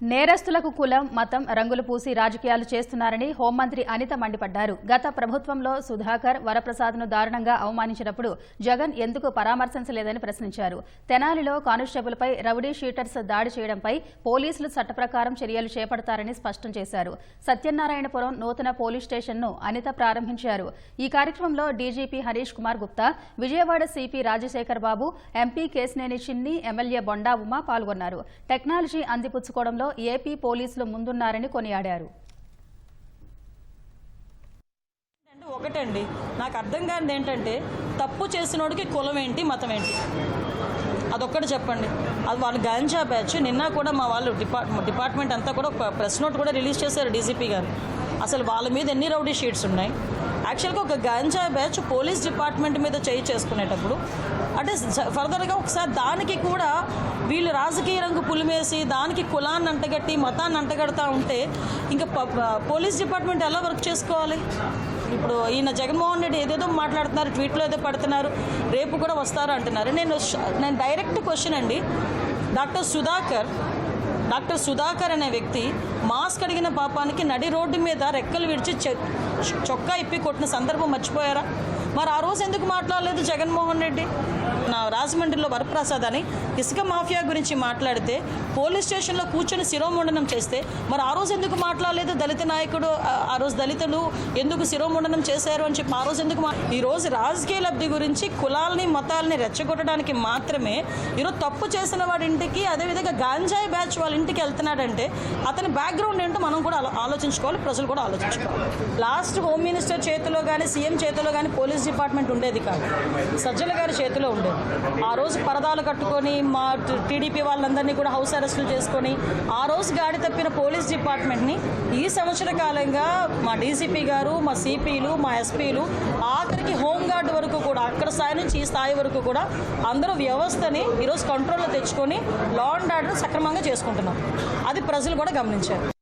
నేరస్తులకు కులం మతం రంగులు పూసి రాజకీయాలు చేస్తున్నారని హోంమంత్రి అనిత మండిపడ్డారు. గత ప్రభుత్వంలో సుధాకర్ వరప్రసాద్ను దారుణంగా అవమానించినప్పుడు జగన్ ఎందుకు పరామర్శించలేదని ప్రశ్నించారు. తెనాలిలో కానిస్టేబుల్పై రౌడీ షీటర్స్ దాడి చేయడంపై పోలీసులు చట్టప్రకారం చర్యలు చేపడతారని స్పష్టం చేశారు. సత్యనారాయణపురం నూతన పోలీస్ స్టేషన్ను అనిత ప్రారంభించారు. ఈ కార్యక్రమంలో DGP Harish Kumar Gupta Vijayawada CP Rajasekhar Babu MP Kesineni Chinni MLA Bonda Uma పాల్గొన్నారు. టెక్నాలజీ అందిపుచ్చుకోవడంలో ఏపీ పోలీసులు ముందున్నారని కొనియాడారు. ఒకటండి. నాకు అర్థం కానిది ఏంటంటే తప్పు చేసినోడికి కులం ఏంటి మతం ఏంటి? అదొక్కటి చెప్పండి. అది వాళ్ళు గాంజా బ్యాచ్. నిన్న కూడా మా వాళ్ళు డిపార్ట్ డిపార్ట్మెంట్ అంతా కూడా ఒక ప్రెస్ నోట్ కూడా రిలీజ్ చేశారు డీజీపీ గారు. అసలు వాళ్ళ మీద ఎన్ని రౌడీ షీట్స్ ఉన్నాయి? యాక్చువల్గా ఒక గంజా బ్యాచ్ పోలీస్ డిపార్ట్మెంట్ మీద చేయి చేసుకునేటప్పుడు అంటే ఫర్దర్గా ఒకసారి దానికి కూడా వీళ్ళు రాజకీయ రంగు పులిమేసి దానికి కులాన్ని అంటగట్టి మతాన్ని అంటగడతా ఉంటే ఇంకా పోలీస్ డిపార్ట్మెంట్ ఎలా వర్క్ చేసుకోవాలి? ఇప్పుడు ఈయన జగన్మోహన్ రెడ్డి ఏదేదో మాట్లాడుతున్నారు ట్వీట్లో ఏదో పడుతున్నారు రేపు కూడా వస్తారు అంటున్నారు. నేను నేను డైరెక్ట్ క్వశ్చన్ అండి డాక్టర్ సుధాకర్ డాక్టర్ సుధాకర్ అనే వ్యక్తి మాస్క్ అడిగిన పాపానికి నడి రోడ్డు మీద రెక్కలు విడిచి చె- చొక్కా ఇప్పి కొట్టిన సందర్భం మర్చిపోయారా? మరి ఆ రోజు ఎందుకు మాట్లాడలేదు జగన్మోహన్ రెడ్డి? రాజమండ్రిలో వరప్రసాద్ అని ఇసుక మాఫియా గురించి మాట్లాడితే పోలీస్ స్టేషన్లో కూర్చొని శిరోముండనం చేస్తే మరి ఆ రోజు ఎందుకు మాట్లాడలేదు దళిత నాయకుడు? ఆ- రోజు దళితులు ఎందుకు శిరోముండనం చేశారు అని చెప్పి ఆ రోజు ఎందుకు మా? ఈ రోజు రాజకీయ లబ్ధి గురించి కులాలని మతాలని రెచ్చగొట్టడానికి మాత్రమే ఈరోజు తప్పు చేసిన వాడి ఇంటికి అదేవిధంగా గాంజాయి బ్యాచ్ వాళ్ళ ఇంటికి వెళ్తున్నాడంటే అతని బ్యాక్గ్రౌండ్ ఏంటో మనం కూడా ఆలోచించుకోవాలి ప్రజలు కూడా ఆలోచించుకోవాలి. లాస్ట్ హోమ్ మినిస్టర్ చేతిలో కానీ సీఎం చేతిలో కానీ పోలీస్ డిపార్ట్మెంట్ ఉండేది కాదు. సజ్జల గారి చేతిలో ఉండేది. ఆ రోజు పరదాలు కట్టుకొని మా టీడీపీ వాళ్ళందరినీ కూడా హౌస్ అరెస్టులు చేసుకొని ఆ రోజు గాడి తప్పిన పోలీస్ డిపార్ట్మెంట్ని ఈ సంవత్సర కాలంగా మా డీసీపీ గారు మా సిపిలు మా ఎస్పీలు ఆఖరికి హోంగార్డ్ వరకు కూడా అక్కడ స్థాయి నుంచి ఈ స్థాయి వరకు కూడా అందరూ వ్యవస్థని ఈరోజు కంట్రోల్లో తెచ్చుకొని లా అండ్ ఆర్డర్ సక్రమంగా చేసుకుంటున్నాం అది ప్రజలు కూడా గమనించారు.